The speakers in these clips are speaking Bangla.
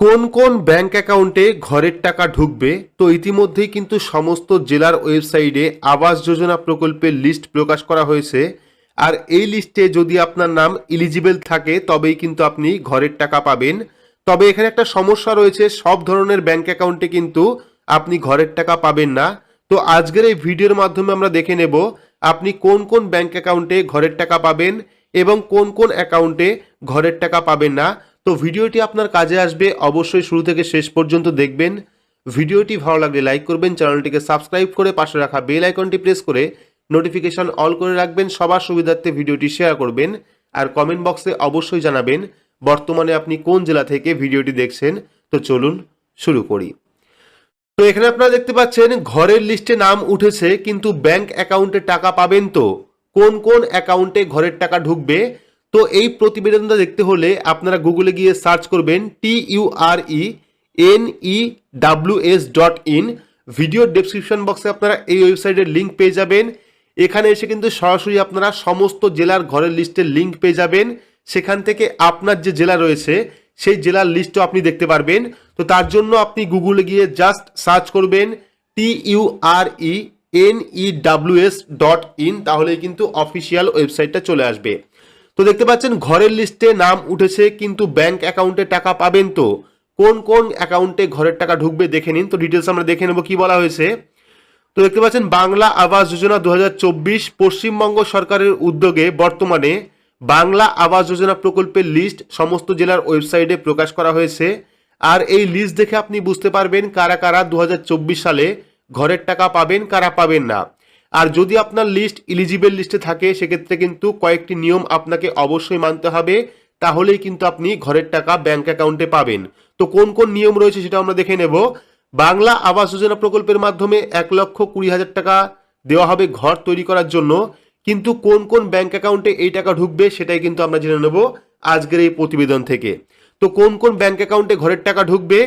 কোন কোন ব্যাংক অ্যাকাউন্টে ঘরের টাকা ঢুকবে? তো ইতিমধ্যেই কিন্তু সমস্ত জেলার ওয়েবসাইটে আবাস যোজনা প্রকল্পের লিস্ট প্রকাশ করা হয়েছে। আর এই লিস্টে যদি আপনার নাম ইলিজিবল থাকে, তবেই কিন্তু আপনি ঘরের টাকা পাবেন। তবে এখানে একটা সমস্যা রয়েছে, সব ধরনের ব্যাংক অ্যাকাউন্টে কিন্তু আপনি ঘরের টাকা পাবেন না। তো আজকের এই ভিডিওর মাধ্যমে আমরা দেখে নেব, আপনি কোন কোন ব্যাংক অ্যাকাউন্টে ঘরের টাকা পাবেন এবং কোন কোন অ্যাকাউন্টে ঘরের টাকা পাবেন না। তো ভিডিওটি আপনার কাজে আসবে। অবশ্যই শুরু থেকে শেষ পর্যন্ত দেখবেন। ভিডিওটি ভালো লাগলে লাইক করবেন, চ্যানেলটিকে সাবস্ক্রাইব করে পাশে রাখা বেল আইকনটি প্রেস করে নোটিফিকেশন অল করে রাখবেন, সবার সুবিধার্থে ভিডিওটি শেয়ার করবেন আর কমেন্ট বক্সে অবশ্যই জানাবেন বর্তমানে আপনি কোন জেলা থেকে ভিডিওটি দেখছেন। তো চলুন শুরু করি। তো এখানে আপনারা দেখতে পাচ্ছেন, ঘরের লিস্টে নাম উঠেছে, কিন্তু ব্যাংক অ্যাকাউন্টে টাকা পাবেন তো? কোন কোন অ্যাকাউন্টে ঘরের টাকা ঢুকবে? তো এই প্রতিবেদনটা দেখতে হলে আপনারা গুগলে গিয়ে সার্চ করবেন T U R E N E W S dot in video description বক্সে আপনারা এই ওয়েবসাইটের লিঙ্ক পেয়ে যাবেন। এখানে এসে কিন্তু সরাসরি আপনারা সমস্ত জেলার ঘরের লিস্টের লিঙ্ক পেয়ে যাবেন। সেখান থেকে আপনার যে জেলা রয়েছে, সেই জেলার লিস্টও আপনি দেখতে পারবেন। তো তার জন্য আপনি গুগলে গিয়ে জাস্ট সার্চ করবেন T U R E N E W S dot in তাহলেই কিন্তু অফিসিয়াল ওয়েবসাইটটা চলে আসবে। তো দেখতে পাচ্ছেন ঘরের লিস্টে নাম উঠেছে, কিন্তু ব্যাংক অ্যাকাউন্টে টাকা পাবেন তো। কোন কোন অ্যাকাউন্টে ঘরের টাকা ঢুকবে দেখে নিন। তো ডিটেলস আমরা দেখে নেব কি বলা হয়েছে। তো দেখতে পাচ্ছেন বাংলা আবাস যোজনা দু হাজার চব্বিশ পশ্চিমবঙ্গ সরকারের উদ্যোগে বর্তমানে বাংলা আবাস যোজনা প্রকল্পের লিস্ট সমস্ত জেলার ওয়েবসাইটে প্রকাশ করা হয়েছে। আর এই লিস্ট দেখে আপনি বুঝতে পারবেন কারা কারা দু হাজার চব্বিশ সালে ঘরের টাকা পাবেন, কারা পাবেন না। আর যদি আপনার লিস্ট ইলিজিবল লিস্টে থাকে, সেক্ষেত্রে কিন্তু কয়েকটি নিয়ম আপনাকে অবশ্যই মানতে হবে। তাহলেই কিন্তু আপনি ঘরের টাকা ব্যাংক অ্যাকাউন্টে পাবেন। তো কোন কোন নিয়ম রয়েছে সেটা আমরা দেখে নেব। বাংলা আবাস যোজনা প্রকল্পের মাধ্যমে এক লক্ষ কুড়ি হাজার টাকা দেওয়া হবে ঘর তৈরি করার জন্য। কিন্তু কোন কোন ব্যাংক অ্যাকাউন্টে এই টাকা ঢুকবে সেটাই কিন্তু আমরা জেনে নেব আজকের এই প্রতিবেদন থেকে। তো কোন কোন ব্যাংক অ্যাকাউন্টে ঘরের টাকা ঢুকবে?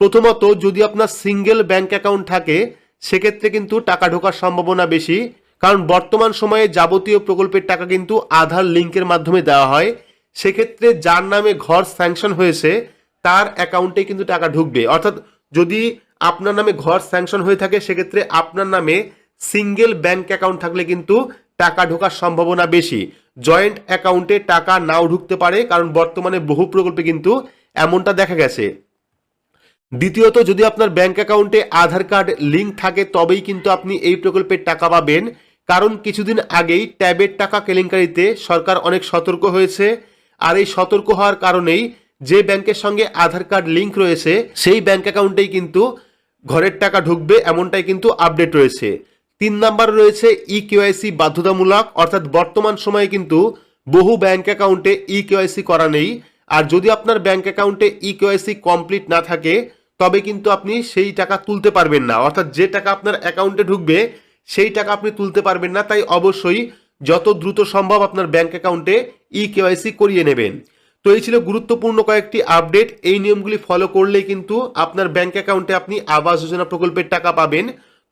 প্রথমত যদি আপনার সিঙ্গেল ব্যাংক অ্যাকাউন্ট থাকে সেক্ষেত্রে কিন্তু টাকা ঢোকার সম্ভাবনা বেশি, কারণ বর্তমান সময়ে যাবতীয় প্রকল্পের টাকা কিন্তু আধার লিঙ্কের মাধ্যমে দেওয়া হয়। সেক্ষেত্রে যার নামে ঘর স্যাংশন হয়েছে, তার অ্যাকাউন্টে কিন্তু টাকা ঢুকবে। অর্থাৎ যদি আপনার নামে ঘর স্যাংশন হয়ে থাকে, সেক্ষেত্রে আপনার নামে সিঙ্গেল ব্যাংক অ্যাকাউন্ট থাকলে কিন্তু টাকা ঢোকার সম্ভাবনা বেশি। জয়েন্ট অ্যাকাউন্টে টাকা নাও ঢুকতে পারে, কারণ বর্তমানে বহু প্রকল্পে কিন্তু এমনটা দেখা গেছে। দ্বিতীয়ত, যদি আপনার ব্যাংক অ্যাকাউন্টে আধার কার্ড লিঙ্ক থাকে, তবেই কিন্তু আপনি এই প্রকল্পের টাকা পাবেন। কারণ কিছুদিন আগেই ট্যাবের টাকা কেলেঙ্কারিতে সরকার অনেক সতর্ক হয়েছে। আর এই সতর্ক হওয়ার কারণেই যে ব্যাংকের সঙ্গে আধার কার্ড লিঙ্ক রয়েছে, সেই ব্যাংক অ্যাকাউন্টেই কিন্তু ঘরের টাকা ঢুকবে, এমনটাই কিন্তু আপডেট রয়েছে। তিন নাম্বার রয়েছে ই কেওয়াইসি বাধ্যতামূলক, অর্থাৎ বর্তমান সময়ে কিন্তু বহু ব্যাংক অ্যাকাউন্টে ই কেওয়াইসি করা নেই। আর যদি আপনার ব্যাংক অ্যাকাউন্টে ই কেওয়াইসি কমপ্লিট না থাকে তবে কিন্তু আপনি সেই টাকা তুলতে পারবেন না। অর্থাৎ যে টাকা আপনার অ্যাকাউন্টে ঢুকবে, সেই টাকা আপনি তুলতে পারবেন না। তাই অবশ্যই যত দ্রুত সম্ভব আপনার ব্যাংক অ্যাকাউন্টে ই কেওয়াইসি করিয়ে নেবেন। তো এই ছিল গুরুত্বপূর্ণ কয়েকটি আপডেট এই নিয়মগুলি ফলো করলেই কিন্তু আপনার ব্যাংক অ্যাকাউন্টে আপনি আবাস যোজনা প্রকল্পের টাকা পাবেন।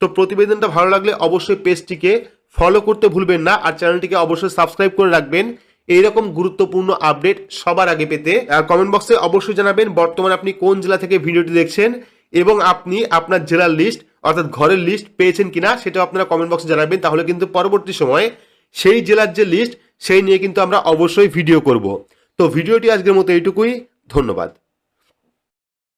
তো প্রতিবেদনটা ভালো লাগলে অবশ্যই পেজটিকে ফলো করতে ভুলবেন না। আর চ্যানেলটিকে অবশ্যই সাবস্ক্রাইব করে রাখবেন। এইরকম গুরুত্বপূর্ণ আপডেট সবার আগে পেতে আর কমেন্ট বক্সে অবশ্যই জানাবেন বর্তমানে আপনি কোন জেলা থেকে ভিডিওটি দেখছেন এবং আপনি আপনার জেলার লিস্ট অর্থাৎ ঘরের লিস্ট পেয়েছেন কিনা সেটাও আপনারা কমেন্ট বক্সে জানাবেন। তাহলে কিন্তু পরবর্তী সময়ে সেই জেলার যে লিস্ট সেই নিয়ে কিন্তু আমরা অবশ্যই ভিডিও করব। তো ভিডিওটি আজকের মতো এইটুকুই। ধন্যবাদ।